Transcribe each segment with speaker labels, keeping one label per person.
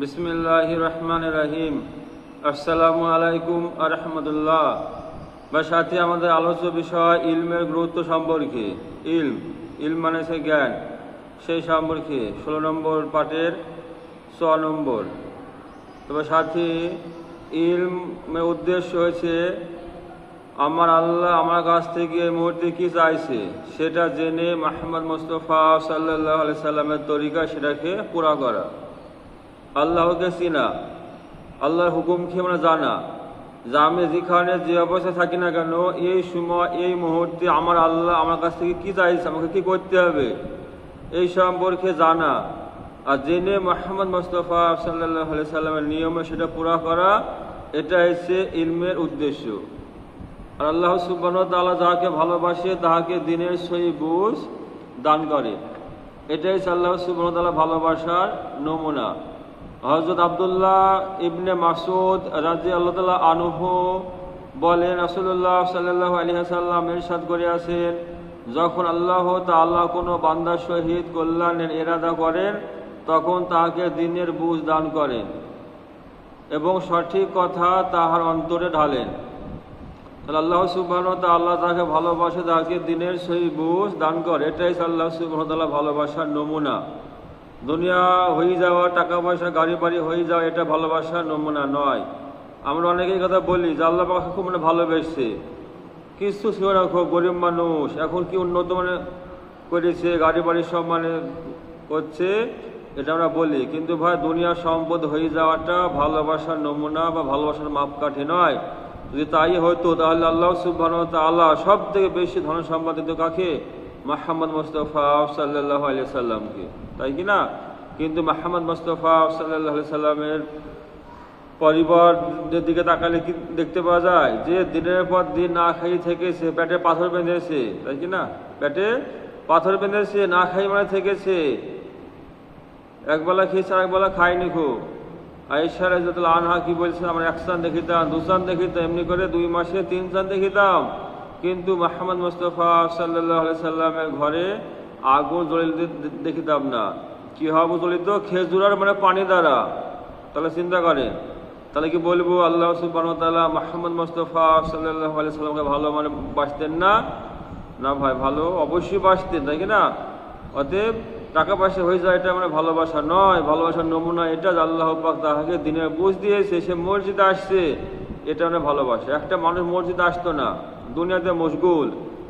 Speaker 1: বিসমিল্লাহ রহমান রাহিম আসসালামু আলাইকুম আরহামদুল্লাহ বা সাথে আমাদের আলোচ্য বিষয় ইলমের গুরুত্ব সম্পর্কে। ইলম ইলম মানে সে জ্ঞান। সেই সম্পর্কে ষোলো নম্বর পাঠের ছ নম্বর। তবে সাথে ইলমের উদ্দেশ্য হয়েছে, আমার আল্লাহ আমার কাছ থেকে এই মুহূর্তে কি চাইছে, সেটা জেনে মাহমদ মুস্তফা সাল্লাহ আলি সাল্লামের তরিকা সেটাকে পুরা করা। আল্লাহকে চিনা, আল্লাহর হুকুমকে আমরা জানা, যে আমি যেখানে যে অবস্থায় থাকি না কেন, এই সময়, এই মুহূর্তে আমার আল্লাহ আমার কাছ থেকে কি চাইছে, আমাকে কি করতে হবে? এই সম্পর্কে জানা। আর জেনে মোহাম্মদ মুস্তফা সাল্লাহ সাল্লামের নিয়মে সেটা পুরা করা এটা হচ্ছে ইলমের উদ্দেশ্য। আর আল্লাহ সুবান তালা যাহাকে ভালোবাসে, তাহাকে দিনের সই বুঝ দান করে। এটাই আল্লাহ সুবান তালা ভালোবাসার নমুনা। হজরত আবদুল্লাহ ইবনে মাসুদ রাজি আল্লাহ তালা আনুহ বলেন রাসুল্লাহ সাল্লাহ আলী সাল্লাম এরশাদ করে আছেন যখন আল্লাহ তাল্লাহ কোনো বান্দার সহিত কল্যাণের এরাদা করেন, তখন তাহাকে দিনের বুঝ দান করেন এবং সঠিক কথা তাহার অন্তরে ঢালেন। তাহলে আল্লাহ সুবাহন আল্লাহ তাকে ভালোবাসে তাকে দিনের সেই বুঝ দান করে। এটাই আল্লাহ সুবাহ তাল্লাহ ভালোবাসার নমুনা। দুনিয়া হয়ে যাওয়া টাকা পয়সা গাড়ি বাড়ি হয়ে যাওয়া, এটা ভালোবাসার নমুনা নয়। আমরা অনেকেই কথা বলি যে আল্লাহ পাখা খুব মানে ভালোবেসছে কিছু ছিল না, খুব গরিব মানুষ। এখন কি উন্নত মানে করেছে গাড়ি বাড়ি সব মানে করছে, এটা আমরা বলি। কিন্তু ভাই, দুনিয়ার সম্পদ হয়ে যাওয়াটা ভালোবাসার নমুনা বা ভালোবাসার মাপকাঠি নয়। যদি তাই হতো, তাহলে আল্লাহ সুবাহ আল্লাহ সব থেকে বেশি ধন সম্পাদিত কাকে? মাহমদ মুস্তফা সাল্লাহ আলিয়া সাল্লামকে তাই কি না? কিন্তু মাহমদ মুস্তফা সাল্লাহ আলি সাল্লামের পরিবারদের দিকে তাকালে কি দেখতে পাওয়া যায়? যে দিনের পর দিন না খাই থেকেছে পেটে পাথর বেঁধেছে। তাই কি না? পেটে পাথর বেঁধেছে, না খাই মানে থেকেছে। একবেলা খেয়েছে একবেলা খায়নি খুব। আয়েশা রাজতুল আনহা কি বলছে? আমরা এক স্থান দেখিতাম দু স্থান দেখিতাম, এমনি করে দুই মাসে তিন স্থান দেখিতাম। কিন্তু মাহমদ মুস্তফা সাল্লাহ সাল্লামের ঘরে আগুন জ্বলিত দেখিতাম না। কি হবে জ্বলিত? খেজুরার মানে পানি দ্বারা। তাহলে চিন্তা করেন। তাহলে কি বলব? আল্লাহ সুবাহ তাল্লাহ মাহমদ মুস্তফা সাল্লাহ সাল্লামকে ভালো মানে বাঁচতেন না? না ভাই, ভালো অবশ্যই বাঁচতেন, তাই কি না? অতএব টাকা পয়সা হয়ে যায়, এটা মানে ভালোবাসা নয়। ভালোবাসার নমুনা এটা আল্লাহ পাক তাহাকে দিনের বুঝ দিয়েছে, সে মসজিদে আসছে। এটা মানে ভালোবাসা। একটা মানুষ মসজিদ আসতো না, দুনিয়াতে মশগুল।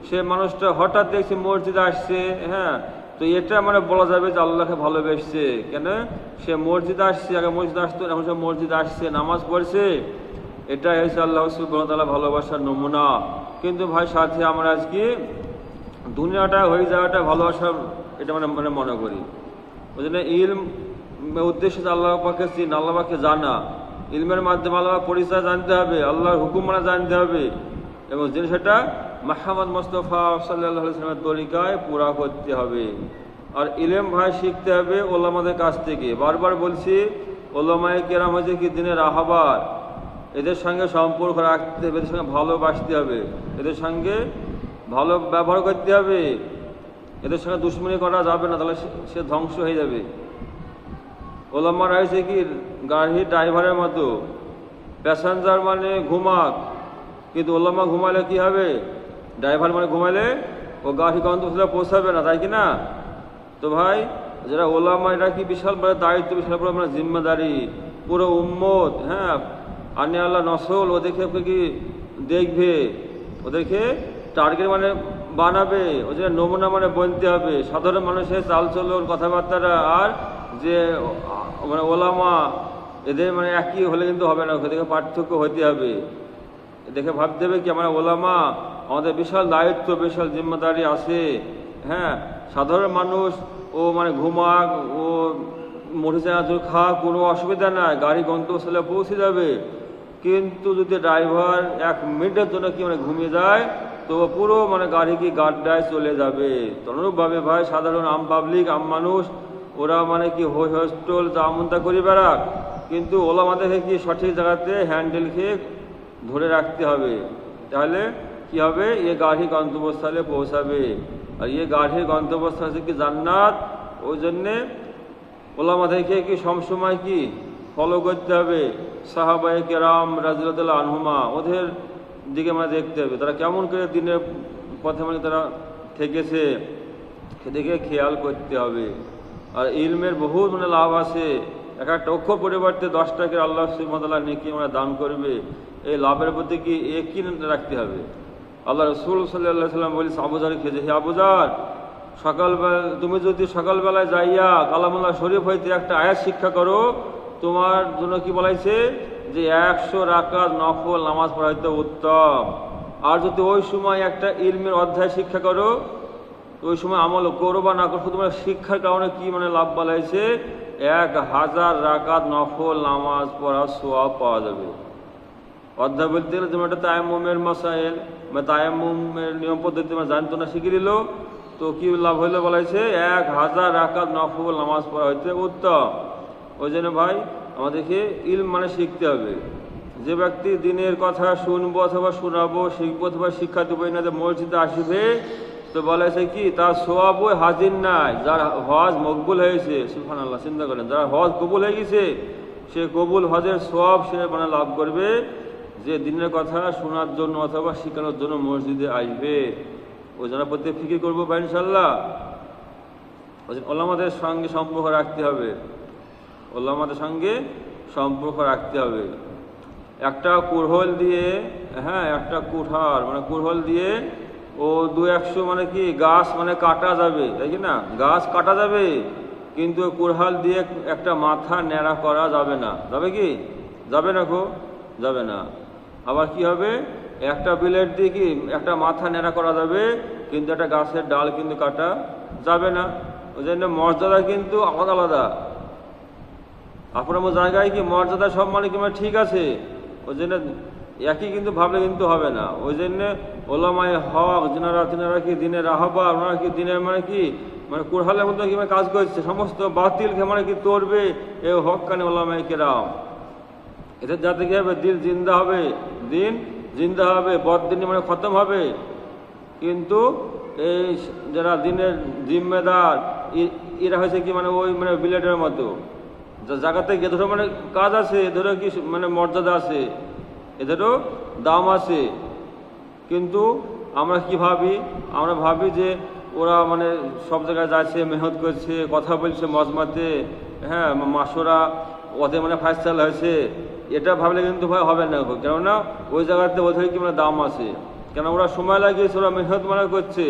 Speaker 1: সে মানুষটা হঠাৎ দেখছে মসজিদ আসছে হ্যাঁ তো এটা মানে বলা যাবে যে আল্লাহকে ভালোবেসছে। কেন? সে মসজিদ আসছে, আগে মসজিদ আসতো, এখন সে মসজিদ আসছে, নামাজ পড়ছে। এটা হয়েছে আল্লাহ সুবাহতাল্লাহ ভালোবাসার নমুনা। কিন্তু ভাই সাথে আমরা আজকে দুনিয়াটা হয়ে যাওয়াটা ভালোবাসার এটা মানে মানে মনে করি। ওই জন্য ইলম উদ্দেশ্য আল্লাহ পাকে চিন আল্লাহ পাকে জানা। ইলমের মাধ্যমে আল্লাহ পরিচয় জানতে হবে, আল্লাহর হুকুম মানে জানতে হবে। এবং যিনি সেটা মাহমদ মোস্তফা সাল্লামের তরিকায় পুরা করতে হবে। আর ইলেম ভাই শিখতে হবে ওলামাদের কাছ থেকে। বারবার বলছি, ওলামায় কেরাম হয়েছে কি দিনের আহ্বার এদের সঙ্গে সম্পর্ক রাখতে হবে, এদের সঙ্গে ভালোবাসতে হবে। এদের সঙ্গে ভালো ব্যবহার করতে হবে। এদের সঙ্গে দুশ্মনী করা যাবে না, তাহলে সে ধ্বংস হয়ে যাবে। ওলামা রয়েছে কি, গাড়ি ড্রাইভারের মতো। প্যাসেঞ্জার মানে ঘুমাক। কিন্তু ওলামা ঘুমালে কি হবে? ড্রাইভার মানে ঘুমালে ও গাড়ি গন্তব্যস্থলে পৌঁছাবে না, তাই কি না? তো ভাই, যারা ওলামা এটা কি বিশাল বড় দায়িত্ব, বিশাল বড় মানে জিম্মাদারি। পুরো উম্মত হ্যাঁ? আনে আল্লাহ নসল, ওদেরকে কি দেখবে? ওদেরকে টার্গেট মানে বানাবে। ওদের নমুনা মানে বলতে হবে। সাধারণ মানুষের চালচলন কথাবার্তারা আর যে মানে ওলামা, এদের মানে একই হলে কিন্তু হবে না, ওদেরকে পার্থক্য হতে হবে। দেখে ভাবতে হবে কি, আমরা ওলামা, আমাদের বিশাল দায়িত্ব, বিশাল জিম্মাদারি আছে। হ্যাঁ সাধারণ মানুষ, ও মানে ঘুমাক, ও মরিচা খা কোনো অসুবিধা নাই, গাড়ি গন্তব্যস্থলে পৌঁছে যাবে। কিন্তু যদি ড্রাইভার এক মিনিটের জন্য কি মানে ঘুমিয়ে যায় তো পুরো মানে গাড়ি কি গাড্ডায় চলে যাবে। তনুরূপভাবে ভাই, সাধারণ আম পাবলিক আম মানুষ ওরা মানে কি হস্টল আমন্তা করি বেড়াক। কিন্তু ওলা মাদেরকে কি সঠিক জায়গাতে হ্যান্ডেল খেয়ে ধরে রাখতে হবে। তাহলে কি হবে? এ গাড়ি গন্তব্যস্থলে পৌঁছাবে। আর ইয়ে গাড়ির গন্তব্যস্থল কি জান্নাত। ওই জন্যে ওলামা থেকে কি সবসময় কি ফলো করতে হবে। সাহাবাই কেরাম রাজিউদ্দাল্লাহ আনহুমা ওদের দিকে মানে দেখতে হবে। তারা কেমন করে দিনের পথে মানে তারা থেকেছে, সেদিকে খেয়াল করতে হবে। আর ইলমের বহুত মানে লাভ আছে। এক একটা অক্ষর পরিবর্তে দশ টাকার আল্লাহ সুমতাল্লাহ নেকি মানে দান করবে। এই লাভের প্রতি কি একই রাখতে হবে? আল্লাহ রসুল সাল্লাহ সাল্লাম বলি আবুজার খেয়েছে। হে আবুজার সকালবেলা তুমি যদি সকালবেলায় যাইয়া কালামুল্লাহ শরীফ হইতে একটা আয়াত শিক্ষা করো, তোমার জন্য কি বলাইছে? যে একশো রাকাত নফল নামাজ পড়াইতে উত্তম। আর যদি ওই সময় একটা ইলমের অধ্যায় শিক্ষা করো ওই সময় আমল করো বা না করো তোমার শিক্ষার কারণে কি মানে লাভ বলাইছে এক হাজার রাকাত নফল নামাজ পড়ার সোয়াব পাওয়া যাবে। অধ্যায় বলতে গেলে যেমন একটা তায়াম্মুমের মাসাইল। বা তায়াম্মুমের নিয়ম পদ্ধতি তোমার জানতো না শিখে দিল। তো কি লাভ হইল বলাইছে? এক হাজার রাকাত নফল নামাজ পড়া হইতে উত্তম। ওই জন্য ভাই, আমাদেরকে ইল মানে শিখতে হবে। যে ব্যক্তি দিনের কথা শুনব অথবা শোনাবো, শিখব অথবা শিক্ষা দেবো না যে মসজিদে আসবে তো বলেছে কি, তার সোয়াব ওই হাজির নাই, যার হজ মকবুল হয়েছে সুফান আল্লাহ চিন্তা করেন, যার হজ কবুল হয়ে গেছে, সে কবুল হজের সোয়াব সে মানে লাভ করবে, যে দিনের কথা শোনার জন্য অথবা শিখানোর জন্য মসজিদে আসবে। ওই জন্য প্রত্যেক ফিকির করব ভাই ইনশাল্লাহ ওলামাদের সঙ্গে সম্পর্ক রাখতে হবে। ওলামাদের সঙ্গে সম্পর্ক রাখতে হবে। একটা কুরহল দিয়ে হ্যাঁ একটা কুঠার মানে কুরহল দিয়ে ও দু একশো মানে কি, গাছ মানে কাটা যাবে, তাই কি না? গাছ কাটা যাবে, কিন্তু ওই দিয়ে একটা মাথা ন্যাড়া করা যাবে না। যাবে কি? যাবে না গো, যাবে না। আবার কি হবে? একটা বিলেট দিয়ে কি একটা মাথা ন্যাড়া করা যাবে, কিন্তু একটা গাছের ডাল কিন্তু কাটা যাবে না। ওই জন্য মর্যাদা কিন্তু আলাদা আলাদা। আপনার জায়গায় কি মর্যাদা সব মানে কি মানে ঠিক আছে? ওই জন্য একই কিন্তু ভাবলে কিন্তু হবে না। ওই জন্য ওলামায় হক, যেনারা, তেনারা কি দিনের আহ্বা ওনারা কি দিনের মানে কি? মানে কুরহালের মধ্যে কি মানে কাজ করছে? সমস্ত বাতিলকে মানে কি তরবে? এ হক কানে ওলামায় কেরাম। এদের যাতে কি হবে? দিল জিন্দা হবে। দিন জিন্দা হবে বদিন মানে খতম হবে। কিন্তু এই যারা দিনের জিম্মেদার এরা হয়েছে কি মানে ওই মানে বিলেটের মতো। জায়গাতে গিয়ে ধরো মানে কাজ আছে, এদেরও কি মানে মর্যাদা আছে। এদেরও দাম আছে। কিন্তু আমরা কি ভাবি? আমরা ভাবি যে ওরা মানে সব জায়গায় যাচ্ছে, মেহনত করছে, কথা বলছে মজমাতে। হ্যাঁ মাসোরা ওদের মানে ফাইসাল হয়েছে। এটা ভাবলে কিন্তু ভাই হবে না। কেননা ওই জায়গাতে ওদের কি মানে দাম আছে? কেন ওরা সময় লাগিয়েছে, ওরা মেহনত মানে করছে।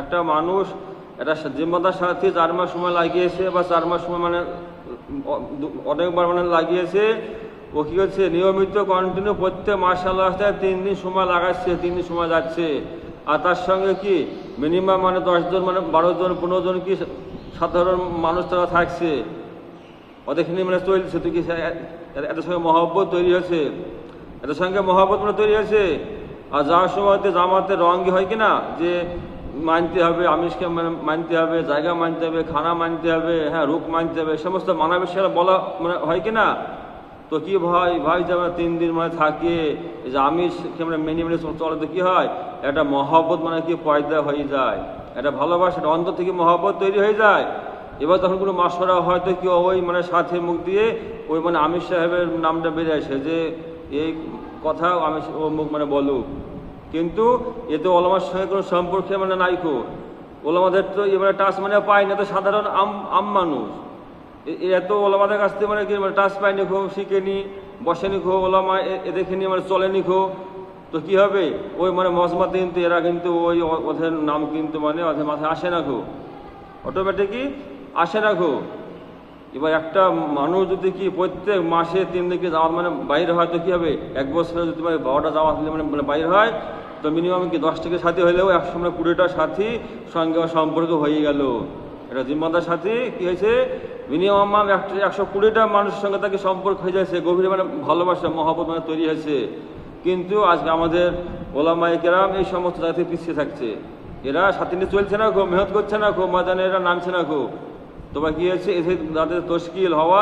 Speaker 1: একটা মানুষ, একটা জিম্মাদার সাথে চার মাস সময় লাগিয়েছে বা চার মাস সময় মানে অনেকবার মানে লাগিয়েছে ও কী হচ্ছে নিয়মিত কন্টিনিউ প্রত্যেক মাসে আসতে তিন দিন সময় লাগাচ্ছে, তিন দিন সময় যাচ্ছে। আর তার সঙ্গে কি? মিনিমাম মানে দশজন মানে বারো জন, পনেরো জন কি সাধারণ মানুষ তারা থাকছে। ওদেরখানে মানে চলছে? তুই কি এত সঙ্গে মহব্বত তৈরি হয়েছে? এদের সঙ্গে মহব্বত মানে তৈরি হয়েছে? আর যাওয়ার সময় জামাতে রঙ্গি হয় কি না যে মানতে হবে, আমিষকে মানে মানতে হবে, জায়গা মানতে হবে, খানা মানতে হবে হ্যাঁ রূপ মানতে হবে সমস্ত মানাবেশিয়া বলা মানে হয় কি না তো কি ভাই ভাই যে আমরা তিন দিন মানে থাকে যে আমিষ মানে মেনে মেনে চলে তো কি হয়? একটা মহব্বত মানে কি পয়দা হয়ে যায়। একটা ভালোবাসা অন্তর থেকে মহব্বত তৈরি হয়ে যায়। এবার তখন কোনো মাসরা হয়তো কি ওই মানে সাথে মুখ দিয়ে ওই মানে আমির সাহেবের নামটা বেড়ে আসে যে, এই কথা আমি ও মুখ মানে বলুক। কিন্তু এতে ওলামার সঙ্গে কোনো সম্পর্কে মানে নাইকো ওলামাদের তো এবারে টাচ মানে পায় না তো সাধারণ আম আম মানুষ। এত ওলামাদের কাছ থেকে মানে কি মানে টাচ পায়নি খো শিখেনি বসেনি খো ওলামা এ- নিয়ে মানে চলেনি খো তো কি হবে? ওই মানে মজমাতে কিন্তু, এরা কিন্তু ওই ওদের নাম কিন্তু মানে ওদের মাথায় আসে না খো অটোমেটিকই আসে না খো এবার একটা মানুষ যদি কি প্রত্যেক মাসে তিন দিকে যাওয়ার মানে বাইরে হয়, তো কি হবে? এক বছরে যদি মানে বারোটা যাওয়া হলে মানে মানে বাইরে হয়, তো মিনিমাম কি দশ থেকে সাথী হলেও একশো মানে কুড়িটা সাথী সঙ্গে সম্পর্ক হয়ে গেল। এটা জিম্মাদার সাথী, কি হয়েছে? মিনিমাম একটা একশো কুড়িটা মানুষের সঙ্গে তাকে সম্পর্ক হয়ে যাচ্ছে, গভীর মানে ভালোবাসা মহাপত মানে তৈরি হয়েছে। কিন্তু আজকে আমাদের ওলামাই কেরাম এই সমস্ত থেকে পিছিয়ে থাকছে। এরা সাথে নিয়ে চলছে না খুব, মেহনত করছে না খুব, ময়দানে এরা নামছে না খুব। তোমার কি হয়েছে? এসে তাদের তশকিল হওয়া,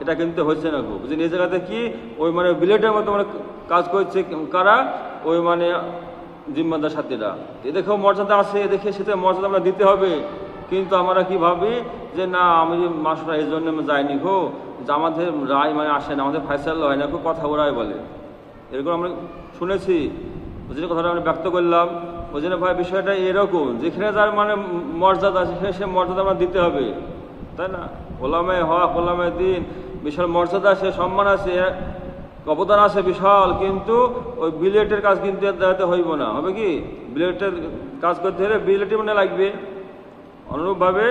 Speaker 1: এটা কিন্তু হচ্ছে না খুব। বুঝলেন? এই জায়গাতে কি? ওই মানে বিলেটের মতো মানে কাজ করছে কারা? ওই মানে জিম্মাদার সাথীরা। এদেরকেও মর্যাদা আছে এদেরকে সেটা মর্যাদা আমরা দিতে হবে। কিন্তু আমরা কি ভাবি যে না, আমি যে মাসটা এই জন্য যাইনি গো। আমাদের রায় মানে আসে না, আমাদের ফাইসাল হয় না, খুব কথা ওরাই বলে। এরকম আমরা শুনেছি। ওই জন্য কথাটা আমরা ব্যক্ত করলাম। ওই জন্য ভাই, বিষয়টা এরকম, যেখানে যার মানে মর্যাদা আছে, সেখানে সে মর্যাদা আমরা দিতে হবে। তাই না? ওলামে হক ওলামে দিন, বিশাল মর্যাদা আছে, সম্মান আছে অবদান আছে বিশাল, কিন্তু ওই বিলেটের কাজ কিন্তু দ্বারাতে হইব না। হবে কি? বিলেটের কাজ করতে হলে বিলেটই মানে লাগবে। অনুরূপভাবে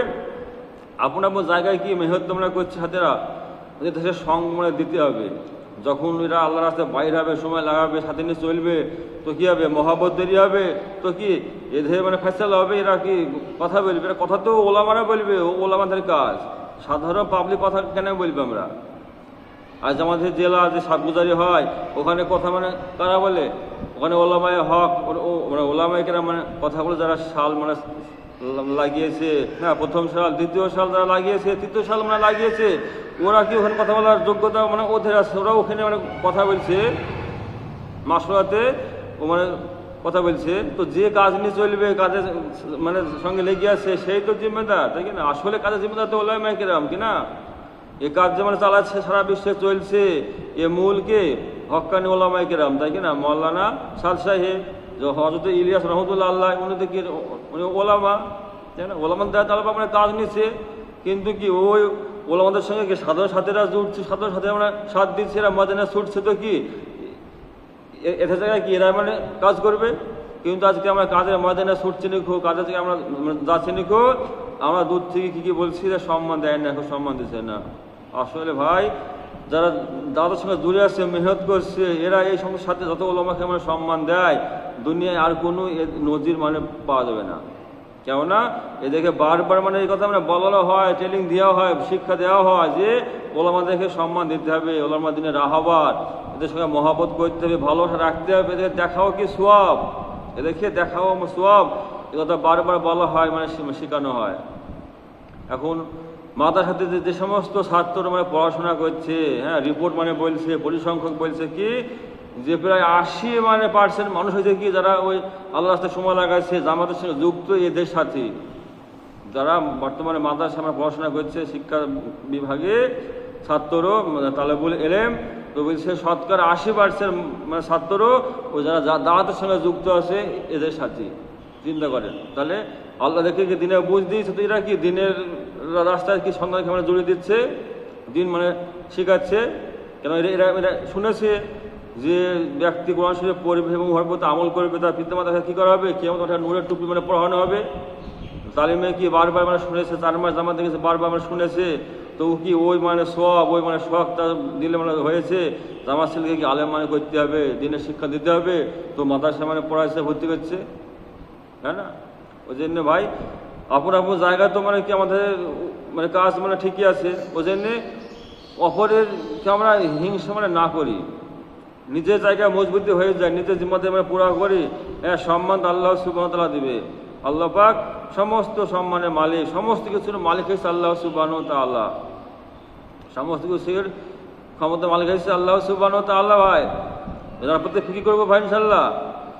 Speaker 1: আপন আপন জায়গায় কি মেহনত তোমরা করছে হাতেরা, ওদের দেশের সং মানে দিতে হবে। যখন এরা আল্লাহ রাস্তায় বাইরে হবে, সময় লাগাবে, সাথে নিয়ে চলবে, তো কী হবে? মহাবত দেরি হবে? তো কি? এদের মানে ফেসাল হবে? এরা কি কথা বলবে? এরা কথা তো ওলামারা বলবে, ও ওলামাদের কাজ। সাধারণ পাবলিক কথা কেন বলবে আমরা? আজ আমাদের জেলা যে সাতগুজারি হয়, ওখানে কথা মানে কারা বলে? ওখানে ওলামায় হক মানে ওলামাইকেরা মানে কথাগুলো যারা শাল মানে লাগিয়েছে। হ্যাঁ প্রথম সাল, দ্বিতীয় সাল যারা লাগিয়েছে, তৃতীয় সাল মানে লাগিয়েছে। ওরা কি ওখানে কথা বলার যোগ্যতা মানে ওদের আছে ওরা ওখানে মানে কথা বলছে। মাসরাতে ও মানে কথা বলছে। তো যে কাজ নিয়ে চলবে কাজের মানে সঙ্গে লেগে আছে, সেই তো জিম্মেদার, তাই কি না? আসলে কাজের জিম্মেদার তো ওলাই মাইকেরাম কি না? এ কাজ যেমন চালাচ্ছে, সারা বিশ্বে চলছে, এ মূলকে হক্কানি ওলামাই কেরাম তাই কি না? মৌলানা সাদ সাহেব যে হজরত ইলিয়াস রহমতুল্লাহ আল্লাহ উনি তো কি উনি ওলামা, তাই না? ওলামান দেওয়া তালা মানে কাজ নিচ্ছে কিন্তু কি ওই ওলামাদের সঙ্গে কি সাধারণ সাথীরা জুটছে? সাধারণ সাথীরা মানে সাথ দিচ্ছে এরা মজানে ছুটছে তো কি? এ- এদের জায়গায় কি এরা মানে কাজ করবে? কিন্তু আজকে আমরা কাজের ময়দানে ছুটছি নিখো কাজের থেকে আমরা মানে যাচ্ছি নিখো আমরা দূর থেকে কি কি বলছি সম্মান দেয় না, এখন সম্মান দিচ্ছে না। আসলে ভাই যারা দাদার সঙ্গে জুড়ে আসছে মেহনত করছে, এরা এই সমস্যার সাথে যত ওলামাকে আমরা সম্মান দেয়, দুনিয়ায় আর কোনো নজির মানে পাওয়া যাবে না। কেননা, এদেরকে বারবার মানে এই কথা মানে বলানো হয় ট্রেনিং দেওয়া হয়, শিক্ষা দেওয়া হয় যে ওলামাদেরকে সম্মান দিতে হবে, ওলামা দিনের রাহাবার, এদের সঙ্গে মহাবত করতে হবে, ভালোবাসা রাখতে হবে এদের দেখাও কি সোয়াব? এদেরকে দেখাও আমার সোয়াব? এ কথা বারবার বলা হয় মানে শেখানো হয়। এখন মাতার সাথে যে সমস্ত ছাত্র মানে পড়াশোনা করছে হ্যাঁ রিপোর্ট মানে বলছে পরিসংখ্যক বলছে কি, যে প্রায় আশি মানে পার্সেন্ট মানুষ হয়েছে কি, যারা ওই আল্লাহ রাস্তায় সময় লাগাচ্ছে জামাতের সঙ্গে যুক্ত এদের সাথে। যারা বর্তমানে মাদ্রাসা আমরা পড়াশোনা করছে, শিক্ষা বিভাগে ছাত্র তালেবুল এলেম, তো বলছে শতকরা আশি পার্সেন্ট মানে ছাত্র ও যারা দাওয়াতের সঙ্গে যুক্ত আছে এদের সাথে। চিন্তা করেন। তাহলে আল্লাহ দেখে কি দিনে বুঝ দিয়েছে তো এরা কি? দিনের রাস্তায় কি সন্ধান মানে জুড়ে দিচ্ছে? দিন মানে শেখাচ্ছে? কেন এরা এরা শুনেছে যে ব্যক্তি কোরআন শরীফ পড়বে এবং উহার প্রতি আমল করবে, তার পিতামাতাকে কী করা হবে? কেমন ওটা নূরের টুপি মানে পড়ানো হবে। তালিমে কি বারবার মানে শুনেছে? চার মাস জামাত দেখেছে, বারবার মানে শুনেছে। তো কি ওই মানে সব ওই মানে শখ তার দিলে মানে হয়েছে? জামাত ছেলেকে কি আলেম মানে করতে হবে? দিনের শিক্ষা দিতে হবে? তো মাদ্রাসা মানে পড়াইছে ভর্তি করছে হ্যাঁ না। ওই জন্য ভাই আপন আপন জায়গা তো মানে কি আমাদের মানে কাজ মানে ঠিকই আছে। ওই জন্যে অপরের কে আমরা হিংসা মানে না করি। নিজের জায়গায় মজবুতি হয়ে যায়, নিজের জিম্মাতে আমরা পুরা করি। হ্যাঁ সম্মান আল্লাহ সুবাহতালা দিবে। আল্লাহ পাক সমস্ত সম্মানের মালিক, সমস্ত কিছুর মালিক হয়েছে আল্লাহ সুবাহ আল্লাহ সমস্ত কিছুর ক্ষমতা মালিক হয়েছে আল্লাহ সুবাহ আল্লাহ ভাই। এটার প্রতি ফিকি করব ভাই ইনশাল্লাহ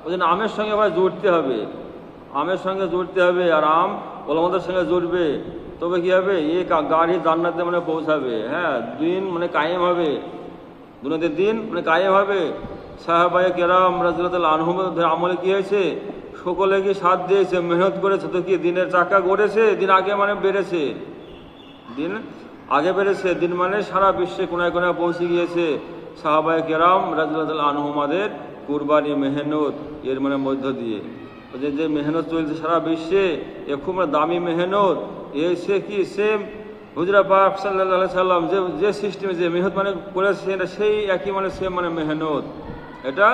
Speaker 1: ওই জন্য আমের সঙ্গে ভাই জুড়তে হবে। আমের সঙ্গে জুড়তে হবে, আর আম ওলামাদের সঙ্গে জুড়বে। তবে কি হবে? এ গাড়ি জান্নাতে মানে পৌঁছাবে। হ্যাঁ দিন মানে কায়েম হবে। দুনিয়াদের দিন মানে কায়েম হবে। সাহাবাই কেরাম রাজিউল আনহমদের আমলে কি হয়েছে? সকলে কি সাথ দিয়েছে? মেহনত করেছে তো কি? দিনের চাকা গড়েছে? দিন আগে মানে বেড়েছে। দিন আগে বেড়েছে। দিন মানে সারা বিশ্বে কোনায় কোনায় পৌঁছে গিয়েছে। সাহাবাই কেরাম রাজুল্লাহ আনহুমাদের কুরবানি মেহনত, এর মানে মধ্য দিয়ে। যে যে মেহনত চলছে সারা বিশ্বে, এ খুব দামি মেহনত। এ সে কি সেম হুজরা পাক সাল্লাহ সাল্লাম যে যে সিস্টেমে যে মেহনত মানে করেছে, এটা সেই একই মানে সেম মানে মেহনত। এটা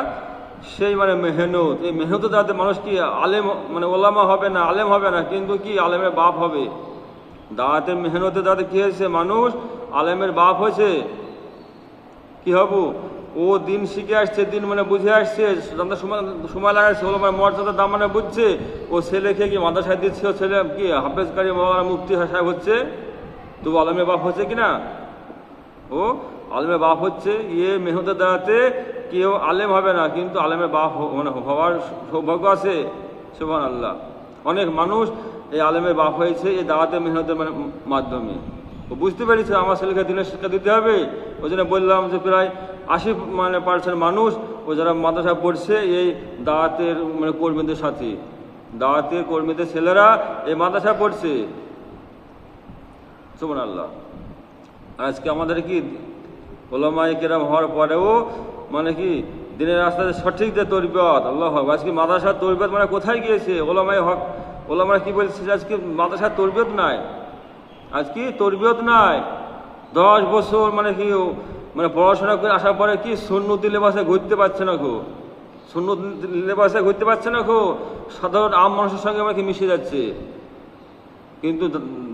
Speaker 1: সেই মানে মেহনত। এই মেহনত যাতে মানুষ কি আলেম মানে ওলামা হবে না, আলেম হবে না, কিন্তু কি আলেমের বাপ হবে? দাওয়াতের মেহনতে যাতে কি হয়েছে? মানুষ আলেমের বাপ হয়েছে। কি হব? ও দিন শিখে আসছে, দিন মানে বুঝে আসছে জানতে সময় সময় লাগাচ্ছে ওগুলো মানে মর্যাদার দাম মানে বুঝছে। ও ছেলেকে কি মাদ্রাসায় দিচ্ছে? ও ছেলে কি হাফেজকারী মৌলানা মুক্তি সাহেব হচ্ছে? তবু আলমে বাপ হচ্ছে কি না ও আলমে বাপ হচ্ছে ইয়ে মেহনতের দ্বারাতে কেউ আলেম হবে না, কিন্তু আলেমে বাপ মানে হওয়ার সৌভাগ্য আছে। সুবহান আল্লাহ অনেক মানুষ এই আলেমের বাপ হয়েছে, এই দাওয়াতে মেহনতের মানে মাধ্যমে। ও বুঝতে পেরেছে, আমার ছেলেকে দিনের শিক্ষা দিতে হবে। ওই জন্য বললাম যে প্রায় আশি মানে পার্সেন্ট মানুষ, ও যারা মাদ্রাসা পড়ছে, এই দাওয়াতের মানে কর্মীদের সাথে। দাওয়াতের কর্মীদের ছেলেরা এই মাদ্রাসা পড়ছে। সুমন আল্লাহ আজকে আমাদের কি ওলামাই কেরাম হওয়ার পরেও মানে কি দিনের রাস্তাতে সঠিক যে তরবিয়ত, আল্লাহ হক। আজকে মাদ্রাসার তরবিয়ত মানে কোথায় গিয়েছে? ওলামাই হক ওলামাই কি বলছে আজকে মাদ্রাসার তরবিয়ত নাই? আজকে তরবিয়ত নাই? দশ বছর মানে কি মানে পড়াশোনা করে আসার পরে কি সুন্নতি লেবাসে ঘুরতে পারছে না গো? সুন্নত লেবাসে ঘুরতে পারছে না গো? সাধারণ আম মানুষের সঙ্গে আমাকে মিশে যাচ্ছে? কিন্তু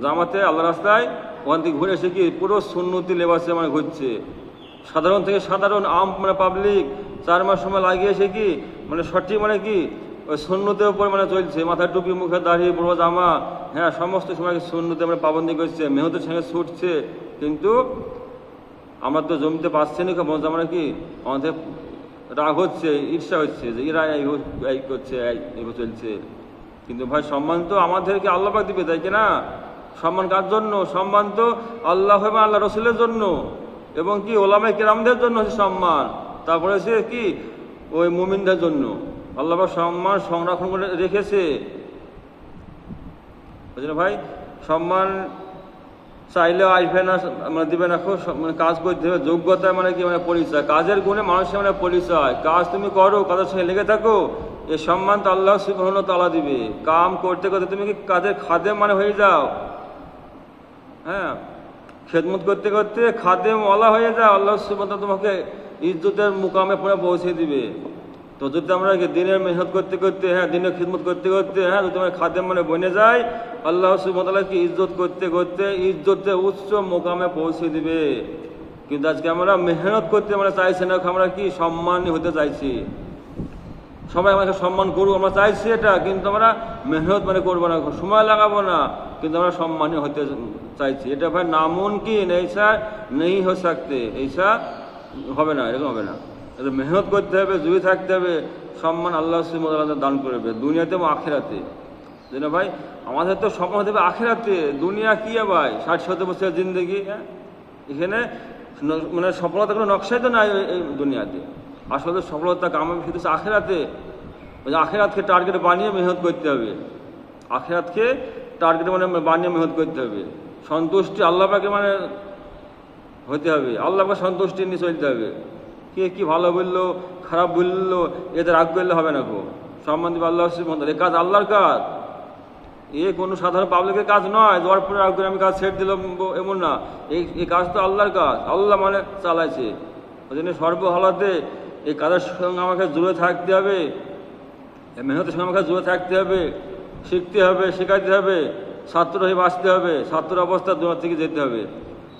Speaker 1: জামাতে আল্লাহ রাস্তায় ওখান থেকে ঘুরে এসে কি পুরো সুন্নতি লেবাসে মানে ঘুরছে? সাধারণ থেকে সাধারণ আম মানে পাবলিক চার মাস সময় লাগিয়ে এসে কি মানে সঠিক মানে কি ওই সুন্নতের উপর মানে চলছে মাথায় টুপি মুখে দাঁড়িয়ে বড় জামা হ্যাঁ সমস্ত সময় সুন্নতে মানে পাবন্দি করছে মেহতের সঙ্গে ছুটছে। কিন্তু আমরা তো জমিতে পাচ্ছি না মজা মানে কি? আমাদের রাগ হচ্ছে, ঈর্ষা হচ্ছে যে এরা এই করছে, এই চলছে। কিন্তু ভাই, সম্মান তো আমাদেরকে আল্লাহ পাক দিবে, তাই কি না? সম্মান কার জন্য? সম্মান তো আল্লাহ এবং আল্লাহ রসুলের জন্য। এবং কি ওলামাই কেরামদের জন্য সম্মান। তারপরে সে কি? ওই মুমিনদের জন্য। আল্লাহ সম্মান সংরক্ষণ করে রেখেছে। বুঝলেন ভাই? সম্মান চাইলেও আসবে না মানে দিবে না, খুব মানে কাজ করতে হবে। যোগ্যতা মানে কি? মানে পরিচয়। কাজের গুণে মানুষের মানে পরিচয়। কাজ তুমি করো, কাজের সঙ্গে লেগে থাকো। এ সম্মান তো আল্লাহ সুবহান তালা দিবে। কাম করতে করতে তুমি কি কাজের খাদে মানে হয়ে যাও? হ্যাঁ? খেদমত করতে করতে খাদেম ওলা হয়ে যায় আল্লাহ সুবহান তোমাকে ইজ্জতের মুকামে পুরো পৌঁছে দিবে। তো যদি আমরা দিনের মেহনত করতে করতে হ্যাঁ দিনের খিদমত করতে করতে হ্যাঁ যদি আমরা খাদেম মানে বনে যায় আল্লাহ সুবতালাকে ইজ্জত করতে করতে ইজ্জতে উচ্চ মোকামে পৌঁছে দিবে। কিন্তু আজকে আমরা মেহনত করতে আমরা চাইছি না, আমরা কি সম্মানী হতে চাইছি? সবাই আমাকে সম্মান করুক, আমরা চাইছি এটা, কিন্তু আমরা মেহনত মানে করব না, সময় লাগাবো না, কিন্তু আমরা সম্মানী হতে চাইছি। এটা ভাই নামুন কি এইসা নেই হয়ে থাকতে, এইসা হবে না, এরকম হবে না। এটা মেহনত করতে হবে, জুড়ে থাকতে হবে, সম্মান আল্লাহ সুমদ দান করবে, দুনিয়াতে এবং আখেরাতে। যেন ভাই? আমাদের তো স্বপ্ন হতে হবে আখেরাতে, দুনিয়া কি ভাই? ষাট সত্তর বছরের জিন্দগি হ্যাঁ? এখানে মানে সফলতা কোনো নকশাই তো নাই এই- দুনিয়াতে। আসলে সফলতা কামাবে আখেরাতে। ওই যে আখেরাতকে টার্গেট বানিয়ে মেহনত করতে হবে। আখেরাতকে টার্গেট মানে বানিয়ে মেহনত করতে হবে। সন্তুষ্টি আল্লাহ পাকে মানে হতে হবে। আল্লাহকে সন্তুষ্টি নিয়ে চলতে হবে। কে কি ভালো বলল, খারাপ বলল, এদের রাগ করলে হবে না গো। সম্বন্ধে আল্লাহ সুবহানাহু এ কাজ আল্লাহর কাজ। এ কোনো সাধারণ পাবলিকের কাজ নয় যাওয়ার পরে রাগ করে আমি কাজ ছেড়ে দিলাম এমন না। এই কাজ তো আল্লাহর কাজ, আল্লাহ মানে চালাইছে। ওই জন্য সর্বহালাতে এই কাজের সঙ্গে আমাকে জুড়ে থাকতে হবে মেহনতের সঙ্গে আমাকে জুড়ে থাকতে হবে, শিখতে হবে শেখাতে হবে, ছাত্র হয়ে বাঁচতে হবে ছাত্র অবস্থা দূর থেকে যেতে হবে।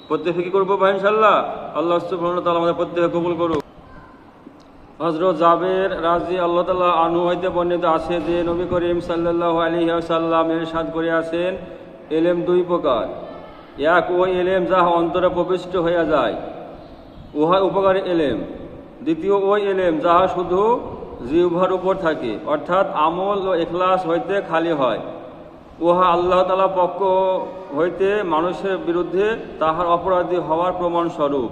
Speaker 1: প্রত্যেকে কি করব ভাই ইনশাল্লাহ আল্লাহ তাআলা আমাদের প্রত্যেকে কবুল করুক। হজরত জাবের রাজি আল্লাহ তালা আনু হইতে বর্ণিত আছে যে নবী করিম সাল্লাহ আলী সাল্লাম এরশাদ করে আছেন এলেম দুই প্রকার। এক ওই এলেম যাহা অন্তরে প্রবিষ্ট হইয়া যায়, উহা উপকারী এলেম। দ্বিতীয় ওই এলেম যাহা শুধু জিহ্বার উপর থাকে, অর্থাৎ আমল ও এখলাস হইতে খালি হয়। উহা আল্লাহ তালা পক্ষ হইতে মানুষের বিরুদ্ধে তাহার অপরাধী হওয়ার প্রমাণ স্বরূপ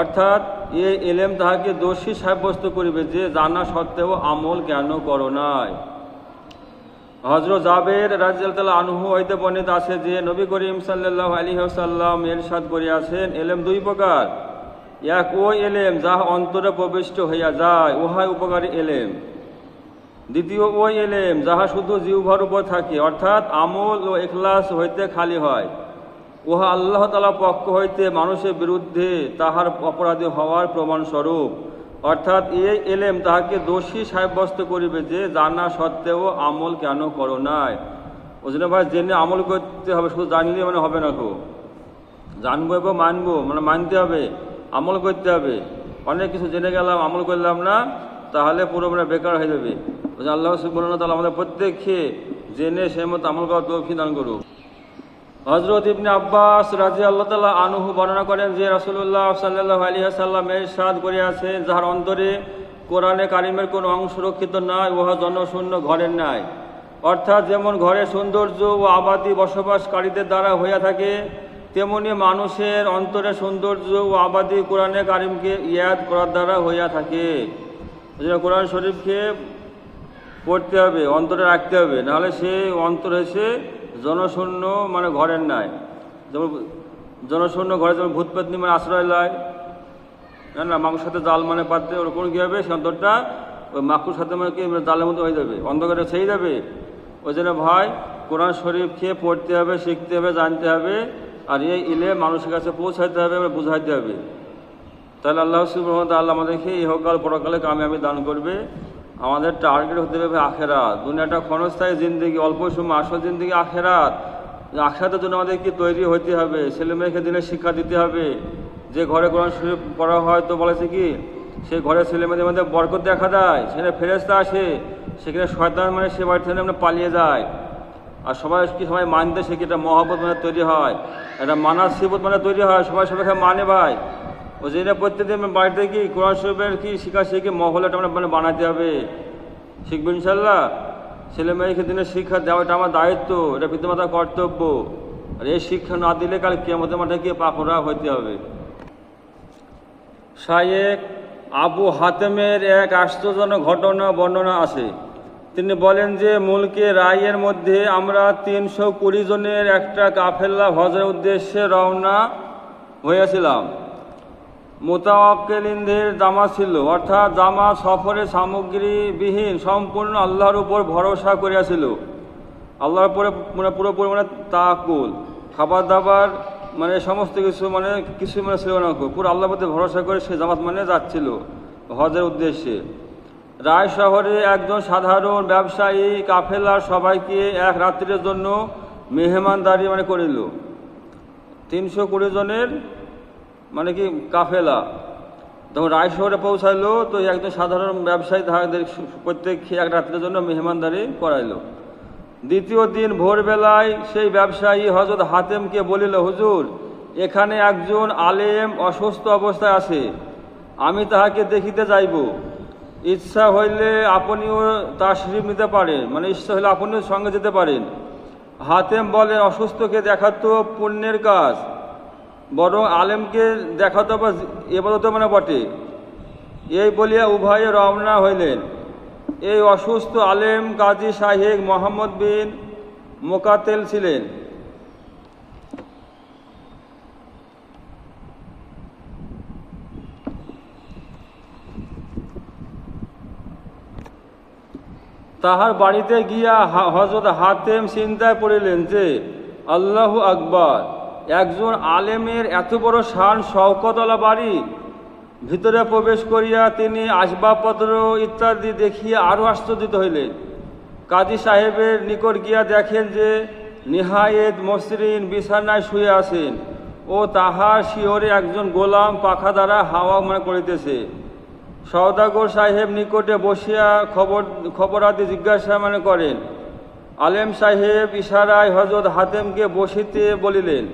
Speaker 1: অর্থাৎ এই এলেম তাহাকে দোষী সাব্যস্ত করিবে যে জানা সত্ত্বেও আমল কেন করো নাই। হজরত জাবের রাজিয়াল আনহু হইতে বর্ণিত আছে যে নবী করিম সাল্লাহ আলী সাল্লাম এরশাদ করিয়াছেন, এলেম দুই প্রকার। এক ওই এলেম যাহা অন্তরে প্রবিষ্ট হইয়া যায়, উহাই উপকারী এলেম। দ্বিতীয় ওই এলেম যাহা শুধু জিহ্বার উপর থাকে, অর্থাৎ আমল ও এখলাস হইতে খালি হয়। উহা আল্লাহ তালা পক্ষ হইতে মানুষের বিরুদ্ধে তাহার অপরাধী হওয়ার প্রমাণস্বরূপ। অর্থাৎ এই এলেম তাহাকে দোষী সাব্যস্ত করিবে যে জানা সত্ত্বেও আমল কেন করো নাই। ওই জন্য ভাই, জেনে আমল করতে হবে, শুধু জানলে মানে হবে না কো জানব এবং মানবো মানে মানতে হবে, আমল করতে হবে। অনেক কিছু জেনে গেলাম, আমল করলাম না, তাহলে পুরো মানে বেকার হয়ে যাবে। আল্লাহ সুবহানাহু তাআলা আমাদের প্রত্যেককে জেনে সেই মতো আমল করার তৌফিক দান করুক। হজরত ইবনে আব্বাস রাজি আল্লাহ তালা আনুহু বর্ণনা করেন যে রাসুল্লাহ সাল্লাহ আলী সাল্লাম এর সাদ করিয়াছেন, যাহার অন্তরে কোরআনে কারিমের কোনো অংশ সুরক্ষিত নয় উহা জনশূন্য ঘরের নাই অর্থাৎ যেমন ঘরের সৌন্দর্য ও আবাদি বসবাসকারীদের দ্বারা হইয়া থাকে, তেমনি মানুষের অন্তরে সৌন্দর্য ও আবাদি কোরআনে কারিমকে ইয়াদ করার দ্বারা হইয়া থাকে। কোরআন শরীফকে পড়তে হবে, অন্তরে রাখতে হবে, নাহলে সে অন্তর এসে জনশূন্য মানে ঘরের নাই যেমন জনশূন্য ঘরে যেমন ভূত মানে আশ্রয় লয়, না না মাকুর সাথে জাল মানে পাততে ওরকম কী হবে? সে অন্তরটা ওই মাকুর সাথে মানে কি মানে জালের মতো হয়ে যাবে, অন্ধকারে সেই যাবে। ওই জন্য ভাই কোরআন শরীফ খেয়ে পড়তে হবে, শিখতে হবে, জানতে হবে, আর এই ইলে মানুষের কাছে পৌঁছাইতে হবে এবং বুঝাইতে হবে। তাহলে আল্লাহ সুবহানাহু আল্লাহ আমাদেরকে ইহকাল পরকালে কামে আমি দান করবে। আমাদের টার্গেট হতে হবে আখেরাত। দুনিয়াটা ক্ষণস্থায়ী জিন্দিগি, অল্প সময় আসল জিন্দিগি আখেরাত। আখেরাতের জন্য আমাদেরকে তৈরি হতে হবে? ছেলে মেয়েকে দিনে শিক্ষা দিতে হবে। যে ঘরে কোরআন শরীফ পড়া হয় তো বলেছে কি সেই ঘরে ছেলে মেয়েদের মধ্যে বরকত দেখা দেয়। সেখানে ফেরেস্তা আসে, সেখানে শয়তান মানে সে বাড়ি থেকে আমরা পালিয়ে যায় আর সবাই কি সবাই মানতে শিখে? এটা মহব্বত মানে তৈরি হয়। একটা মানার সিবত মানে তৈরি হয়। সবাই সবাইকে মানে ভাই। ও যেটা প্রত্যেকদিন বাড়িতে কি কোরআন শরীফের কি শিক্ষা শিখে মহলটা আমরা মানে বানাতে হবে। শিখবেন ইনশাল্লাহ ছেলে মেয়েকে দিনে শিক্ষা দেওয়া এটা আমার দায়িত্ব, এটা পিতামাতার কর্তব্য। আর এই শিক্ষা না দিলে কাল কেমতের মাঠে গিয়ে পাকড়া হইতে হবে। শায়েক আবু হাতেমের এক আশ্চর্যজনক ঘটনা, বর্ণনা আছে। তিনি বলেন যে, মুলকে রায়ের মধ্যে আমরা তিনশো কুড়ি জনের একটা কাফেল্লা হজের উদ্দেশ্যে রওনা হয়েছিলাম মোতাওয়াক্কেলিনদের জামা ছিল। অর্থাৎ জামা সফরে সামগ্রীবিহীন, সম্পূর্ণ আল্লাহর উপর ভরসা করিয়াছিল। আল্লাহর উপরে মানে পুরোপুরি মানে তাকুল। খাবার দাবার মানে সমস্ত কিছু মানে কিছু মানে ছিল না। পুরো আল্লাহর প্রতি ভরসা করে সে জামাত মানে যাচ্ছিল হজের উদ্দেশ্যে। রায় শহরে একজন সাধারণ ব্যবসায়ী কাফেলার সবাইকে এক রাত্রির জন্য মেহমানদারি মানে করিল। তিনশো কুড়ি জনের মানে কি, কাফেলা। তখন রায় শহরে পৌঁছাইলো, তো একজন সাধারণ ব্যবসায়ী তাহাদের প্রত্যেক এক রাত্রের জন্য মেহমানদারি করাইলো। দ্বিতীয় দিন ভোরবেলায় সেই ব্যবসায়ী হজরত হাতেমকে বলিল, হুজুর, এখানে একজন আলেম অসুস্থ অবস্থায় আছে। আমি তাহাকে দেখিতে যাইব। ইচ্ছা হইলে আপনিও তার শরীর নিতে পারেন মানে ইচ্ছা হইলে আপনিও সঙ্গে যেতে পারেন। হাতেম বলেন অসুস্থকে দেখা তো পুণ্যের কাজ। বরং আলেমকে দেখা তো বা এবাদত মানে বটে। এই বলিয়া উভয়ে রওনা হইলেন। এই অসুস্থ আলেম কাজী শাহেক মোহাম্মদ বিন মোকাতেল ছিলেন। তাহার বাড়িতে গিয়া হজরত হাতেম চিন্তায় পড়িলেন যে, আল্লাহ আকবার। একজন আলেমের এত বড় শান শওকতলা বাড়ি ভিতরে প্রবেশ করিয়া তিনি আসবাবপত্র ইত্যাদি দেখিয়া আরও আশ্চর্যিত হইলেন। কাজী সাহেবের নিকট গিয়া দেখেন যে নিহায়েত মসৃণ বিছানায় শুয়ে আছেন ও তাহার শিহরে একজন গোলাম পাখা দ্বারা হাওয়া মানে করিতেছে। সওদাগর সাহেব নিকটে বসিয়া খবর, খবরাদি জিজ্ঞাসা মানে করেন। আলেম সাহেব ইশারায় হজরত হাতেমকে বসিতে বলিলেন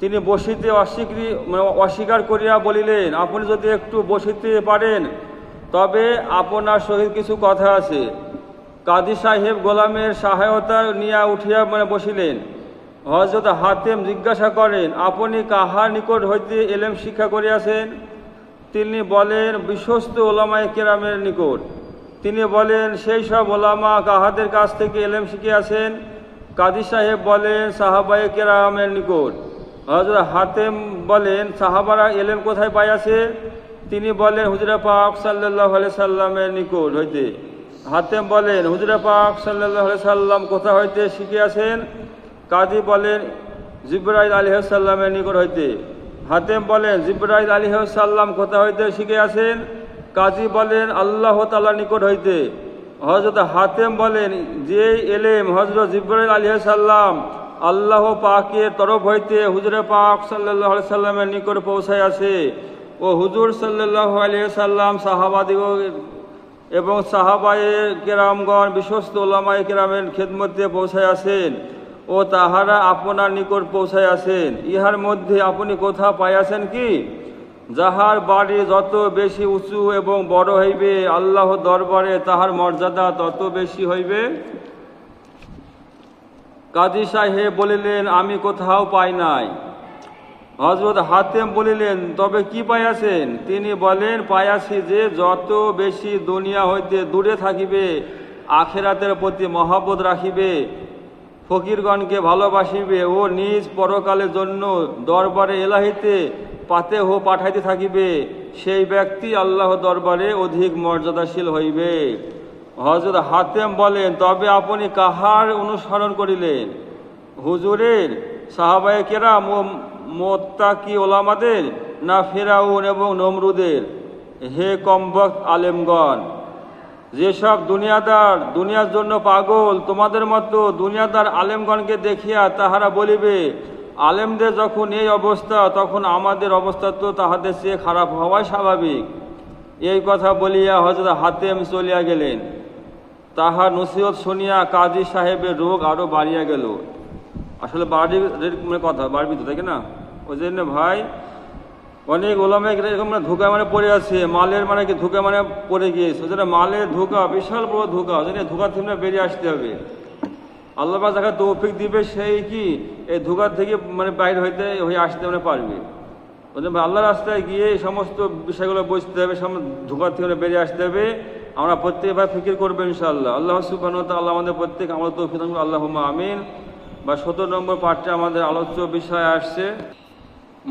Speaker 1: তিনি বসিতে অস্বীকৃ মানে অস্বীকার করিয়া বলিলেন, আপনি যদি একটু বসিতে পারেন, তবে আপনার সহিত কিছু কথা আছে। কাজী সাহেব গোলামের সহায়তা নিয়া উঠিয়া মানে বসিলেন। হজরত হাতেম জিজ্ঞাসা করেন, আপনি কাহার নিকট হইতে এলেম শিক্ষা করিয়াছেন? তিনি বলেন, বিশ্বস্ত ওলামায় কেরামের নিকট। তিনি বলেন, সেই সব ওলামা কাহাদের কাছ থেকে এলেম শিখিয়াছেন? কাজী সাহেব বলেন, সাহাবায়ে কেরামের নিকট। হজরত হাতেম বলেন, সাহাবারা এলেম কোথায় পাইয়াছে তিনি বলেন, হুজরা পাক সাল্লাহ সাল্লামের নিকট হইতে। হাতেম বলেন, হুজরা পাক সাল্লাহ সাল্লাম কোথা হইতে শিখিয়াছেন কাজী বলেন, জিব্রাইল আলী সাল্লামের নিকট হইতে। হাতেম বলেন, জিব্রাইল সাল্লাম কোথা হইতে শিখিয়াছেন কাজী বলেন, আল্লাহ তাল্লাহ নিকট হইতে। হজরত হাতেম বলেন যে এলেম হজরত জিব্রাইল আলী সাল্লাম আল্লাহ পাকের তরফ হইতে হুজুরে পাক সাল্লাহ সাল্লামের নিকট পৌঁছায় আছে। ও হুজুর সাল্লাহ আলিয়া সাল্লাম সাহাবাদিগ এবং সাহাবায়ে কেরামগণ, বিশ্বস্ত ওলামায়ে কেরামের খেদমতে পৌঁছায় আছেন ও তাহারা আপনার নিকট পৌঁছায় আছেন। ইহার মধ্যে আপনি কোথা পাইয়াছেন কি? যাহার বাড়ি যত বেশি উঁচু এবং বড় হইবে, আল্লাহ দরবারে তাহার মর্যাদা তত বেশি হইবে। কাজী সাহেব বলিলেন, আমি কোথাও পাই নাই। হজরত হাতেম বলিলেন, তবে কি পাইয়াছেন? তিনি বলেন, পাইয়াছি যে যত বেশি দুনিয়া হইতে দূরে থাকিবে, আখেরাতের প্রতি মহাবোধ রাখিবে, ফকিরগণকে ভালোবাসিবে ও নিজ পরকালের জন্য দরবারে এলাহিতে পাতে হো পাঠাইতে থাকিবে, সেই ব্যক্তি আল্লাহ দরবারে অধিক মর্যাদাশীল হইবে। হজরত হাতেম বলেন, তবে আপনি কাহার অনুসরণ করিলেন? হুজুরের সাহাবায়ে কেরাম ও মোত্তাকি ওলামাদের না ফেরাউন এবং নমরুদের? হে কম্বক আলেমগণ, যেসব দুনিয়াদার, দুনিয়ার জন্য পাগল, তোমাদের মতো দুনিয়াদার আলেমগণকে দেখিয়া তাহারা বলিবে, আলেমদের যখন এই অবস্থা, তখন আমাদের অবস্থা তো তাহাদের চেয়ে খারাপ হওয়াই স্বাভাবিক। এই কথা বলিয়া হজরত হাতেম চলিয়া গেলেন। তাহার নসিহত শুনিয়া কাজী সাহেবের রোগ আরও বাড়িয়া গেল। আসলে বাড়ির মানে কথা বাড়বি তো তাই না? ওই জন্য ভাই, অনেক ওলামে এরকম মানে ধোকা মানে পড়ে আছে, মালের মানে কি ধোকা মানে পড়ে গিয়েছে। জন্য মালের ধোকা, বিশাল বড় ধোকা, ওই জন্য ধোকা থেকে বেরিয়ে আসতে হবে। আল্লাহ যাকে তৌফিক দিবে, সেই কি এই ধোকার থেকে মানে বাইরে হইতে, হয়ে আসতে মানে পারবে। ওই জন্য আল্লাহ রাস্তায় গিয়ে এই সমস্ত বিষয়গুলো বুঝতে হবে ধোকার থেকে বেরিয়ে আসতে হবে। আমরা প্রত্যেক ভাই ফিকির করব ইনশাআল্লাহ। আল্লাহ সুবাহ আল্লাহ আমাদের প্রত্যেক আমাদের তৌফিক আল্লাহ আমিন। বা সতেরো নম্বর পার্টে আমাদের আলোচ্য বিষয় আসছে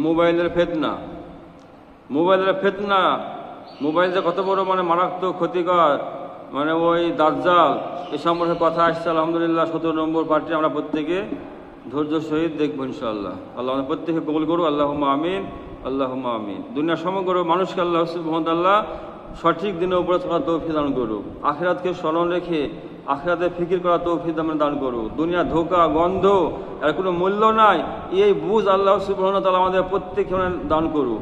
Speaker 1: মোবাইলের ফেতনা। মোবাইলের ফেতনা, মোবাইল যে কত বড় মানে মারাত্মক ক্ষতিকর মানে ওই দাজ্জাল, এ সম্পর্কে কথা আসছে। আলহামদুলিল্লাহ, সতেরো নম্বর পার্টি আমরা প্রত্যেকে ধৈর্য সহিত দেখব ইনশাআল্লাহ। আল্লাহ আমাদের প্রত্যেকে কবুল করুক। আল্লাহ আমিন। আল্লাহ আমিন। দুনিয়া সমগ্র মানুষকে আল্লাহ মোহাম্মদ আল্লাহ সঠিক দিনে উপরে থাকার তৌফি দান করুক আখেরাতকে স্মরণ রেখে আখেরাতে ফিকির করা তৌফি দামে দান করুক দুনিয়া ধোকা, গন্ধ, এর কোনো মূল্য নাই। এই বুঝ আল্লাহ সুবাহ আমাদের প্রত্যেক দান করুক